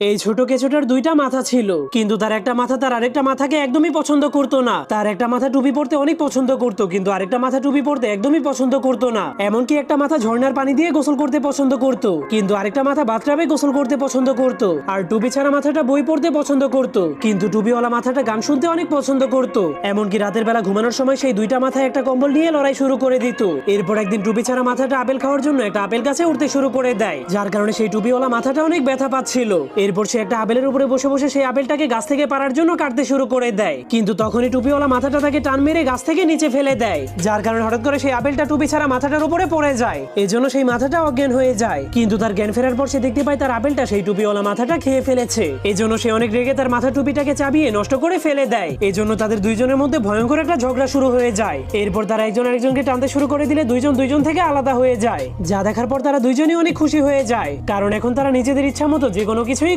এই ছোট কেছোটার দুইটা মাথা ছিল, কিন্তু তার একটা মাথা তার আরেকটা মাথাকে একদমই পছন্দ করতো না। তার একটা মাথা টুপি পরতে অনেক পছন্দ করতো, কিন্তু আরেকটা মাথা টুপি পরতে একদমই পছন্দ করতো না। এমনকি একটা মাথা ঝর্ণার পানি দিয়ে গোসল করতে পছন্দ করতো, কিন্তু আরেকটা মাথা বাথটাবে গোসল করতে পছন্দ করতো। আর টুপি ছাড়া মাথাটা বই পড়তে পছন্দ করতো, কিন্তু টুপিওয়ালা মাথাটা গান শুনতে অনেক পছন্দ করতো। এমনকি রাতের বেলা ঘুমানোর সময় সেই দুইটা মাথায় একটা কম্বল নিয়ে লড়াই শুরু করে দিত। এরপর একদিন টুপি ছাড়া মাথাটা আপেল খাওয়ার জন্য একটা আপেল গাছে উঠতে শুরু করে দেয়, যার কারণে সেই টুপিওয়ালা মাথাটা অনেক ব্যথা পাচ্ছিল। এরপর সে একটা আপেলের উপরে বসে বসে সেই আপেলটাকে গাছ থেকে পারার জন্য কাটতে শুরু করে দেয়। কিন্তু তখনই টুপিওয়ালা মাথাটা তাকে টান মেরে গাছ থেকে নিচে ফেলে দেয়, যার কারণে হঠাৎ করে সেই আপেলটা টুপি ছাড়া মাথাটার উপরে পড়ে যায়। এজন্য সেই মাথাটা অজ্ঞান হয়ে যায়। কিন্তু তার জ্ঞান ফেরার পর সে দেখতে পায় তার আপেলটা সেই টুপিওয়ালা মাথাটা খেয়ে ফেলেছে। এজন্য সে অনেক রেগে তার মাথা টুপিটাকে চাবিয়ে নষ্ট করে ফেলে দেয়। এজন্য তাদের দুইজনের মধ্যে ভয়ঙ্কর একটা ঝগড়া শুরু হয়ে যায়। এরপর তারা একজন আরেকজনকে টানতে শুরু করে দিলে দুইজন দুইজন থেকে আলাদা হয়ে যায়। যা দেখার পর তারা দুইজনই অনেক খুশি হয়ে যায়। কারণ এখন তারা নিজেদের ইচ্ছা মতো যে কোনো কিছুই